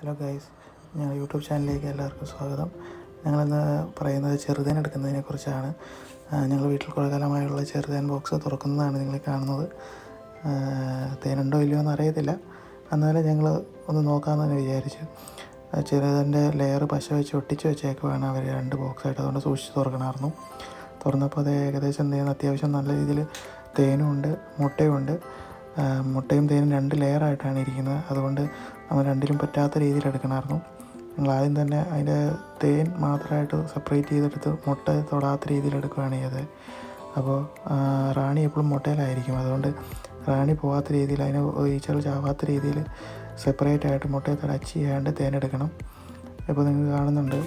Hello guys ഞങ്ങൾ YouTube ചാനലിലേക്ക് എല്ലാവർക്കും സ്വാഗതം. ഞങ്ങളിന്ന് പറയുന്നത് ചെറുതേൻ എടുക്കുന്നതിനെ കുറിച്ചാണ്. ഞങ്ങൾ വീട്ടിൽ കുറേ കാലമായുള്ള ചെറുതേൻ ബോക്സ് തുറക്കുന്നതാണ് നിങ്ങൾ കാണുന്നത്. തേനുണ്ടോ ഇല്ലയോ എന്ന് അറിയത്തില്ല. എന്നാലും ഞങ്ങൾ ഒന്ന് നോക്കാമെന്ന് തന്നെ വിചാരിച്ചു. ചെറുതേന്റെ ലെയർ പശ വെച്ച് ഒട്ടിച്ച് വെച്ചേക്കുവാണ് അവർ രണ്ട് ബോക്സായിട്ട് അതുകൊണ്ട് സൂക്ഷിച്ച് തുറക്കണമായിരുന്നു. തുറന്നപ്പോൾ അത് ഏകദേശം എന്ത് അത്യാവശ്യം നല്ല രീതിയിൽ തേനും ഉണ്ട് ഉണ്ട് മുട്ടയും തേനും രണ്ട് ലെയറായിട്ടാണ് ഇരിക്കുന്നത്. അതുകൊണ്ട് നമ്മൾ രണ്ടിലും പറ്റാത്ത രീതിയിൽ എടുക്കണമായിരുന്നു. ഞങ്ങൾ ആദ്യം തന്നെ അതിന്റെ തേൻ മാത്രമായിട്ട് സെപ്പറേറ്റ് ചെയ്തെടുത്ത് മുട്ട തൊടാത്ത രീതിയിൽ എടുക്കുകയാണ് ചെയ്തത്. അപ്പോൾ റാണി എപ്പോഴും മുട്ടയിലായിരിക്കും. അതുകൊണ്ട് റാണി പോകാത്ത രീതിയിൽ അതിന് ഈച്ചകൾ ചാവാത്ത രീതിയിൽ സെപ്പറേറ്റ് ആയിട്ട് മുട്ടയെ ടച്ച് ചെയ്യാണ്ട് തേൻ എടുക്കണം. ഇപ്പോൾ നിങ്ങൾ കാണുന്നുണ്ട്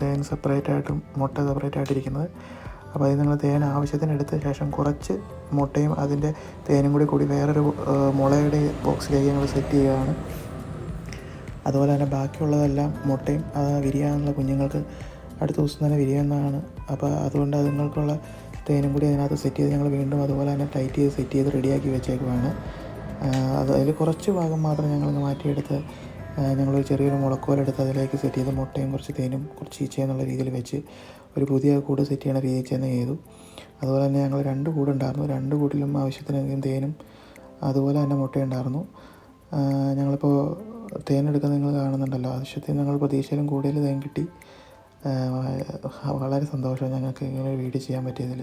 തേൻ സെപ്പറേറ്റ് ആയിട്ടും മുട്ട സെപ്പറേറ്റ് ആയിട്ടിരിക്കുന്നത്. അപ്പോൾ അത് നിങ്ങൾ തേൻ ആവശ്യത്തിന് എടുത്ത ശേഷം കുറച്ച് മുട്ടയും അതിന്റെ തേനും കൂടി കൂടി വേറൊരു മുളയുടെ ബോക്സിലേക്ക് ഞങ്ങൾ സെറ്റ് ചെയ്യുകയാണ്. അതുപോലെ തന്നെ ബാക്കിയുള്ളതെല്ലാം മുട്ടയും അത് വിരിയാനുള്ള കുഞ്ഞുങ്ങൾക്ക് അടുത്ത ദിവസം തന്നെ വിരിയുന്നതാണ്. അപ്പോൾ അതുകൊണ്ട് അതുങ്ങൾക്കുള്ള തേനും കൂടി അതിനകത്ത് സെറ്റ് ചെയ്ത് ഞങ്ങൾ വീണ്ടും അതുപോലെ തന്നെ ടൈറ്റ് ചെയ്ത് സെറ്റ് ചെയ്ത് റെഡിയാക്കി വെച്ചേക്കുവാണ്. അത് അതിൽ കുറച്ച് ഭാഗം മാത്രം ഞങ്ങളൊന്ന് മാറ്റിയെടുത്ത് ഞങ്ങളൊരു ചെറിയൊരു മുളക്കോലെടുത്ത് അതിലേക്ക് സെറ്റ് ചെയ്ത് മുട്ടയും കുറച്ച് തേനും കുറച്ച് ഈച്ചയും എന്നുള്ള രീതിയിൽ വെച്ച് ഒരു പുതിയ കൂട് സെറ്റ് ചെയ്യണ രീതിയിൽ തന്നെ ചെയ്തു. അതുപോലെ തന്നെ ഞങ്ങൾ രണ്ട് കൂടുണ്ടായിരുന്നു. രണ്ട് കൂട്ടിലും ആവശ്യത്തിനധികം തേനും അതുപോലെ തന്നെ മുട്ടയുണ്ടായിരുന്നു ഞങ്ങളിപ്പോൾ തേനെടുക്കുന്നത് നിങ്ങൾ കാണുന്നുണ്ടല്ലോ. ആവശ്യത്തിന് ഞങ്ങൾ പ്രതീക്ഷയിലും കൂടുതൽ തേൻ കിട്ടി. വളരെ സന്തോഷം ഞങ്ങൾക്ക് ഇങ്ങനെ ഒരു വീഡിയോ ചെയ്യാൻ പറ്റിയതിൽ.